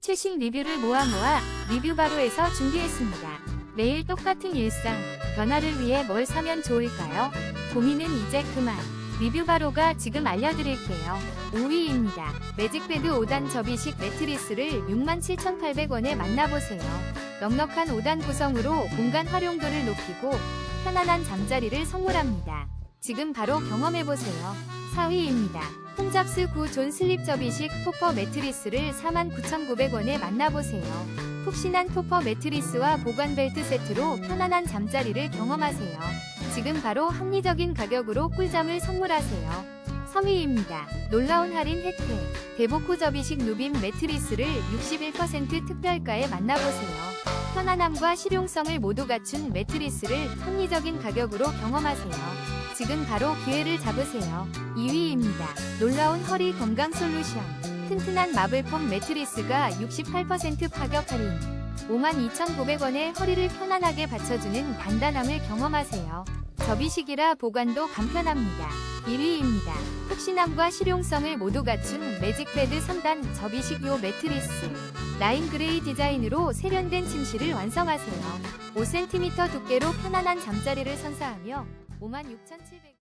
최신 리뷰를 모아 모아 리뷰바로에서 준비했습니다. 매일 똑같은 일상, 변화를 위해 뭘 사면 좋을까요? 고민은 이제 그만. 리뷰바로가 지금 알려드릴게요. 5위입니다. 매직베드 5단 접이식 매트리스를 67,800원에 만나보세요. 넉넉한 5단 구성으로 공간 활용도를 높이고 편안한 잠자리를 선물합니다. 지금 바로 경험해보세요. 4위입니다. 홈잡스 9존 슬립 접이식 토퍼 매트리스를 49,900원에 만나보세요. 푹신한 토퍼 매트리스와 보관 벨트 세트로 편안한 잠자리를 경험하세요. 지금 바로 합리적인 가격으로 꿀잠을 선물하세요. 3위입니다. 놀라운 할인 혜택. 대보코 접이식 누빔 매트리스를 61% 특별가에 만나보세요. 편안함과 실용성을 모두 갖춘 매트리스를 합리적인 가격으로 경험하세요. 지금 바로 기회를 잡으세요. 2위입니다. 놀라운 허리 건강 솔루션. 튼튼한 마블폼 매트리스가 68% 파격 할인. 52,900원에 허리를 편안하게 받쳐주는 단단함을 경험하세요. 접이식이라 보관도 간편합니다. 1위입니다. 푹신함과 실용성을 모두 갖춘 매직베드 3단 접이식요 매트리스. 라인 그레이 디자인으로 세련된 침실을 완성하세요. 5cm 두께로 편안한 잠자리를 선사하며 56,700원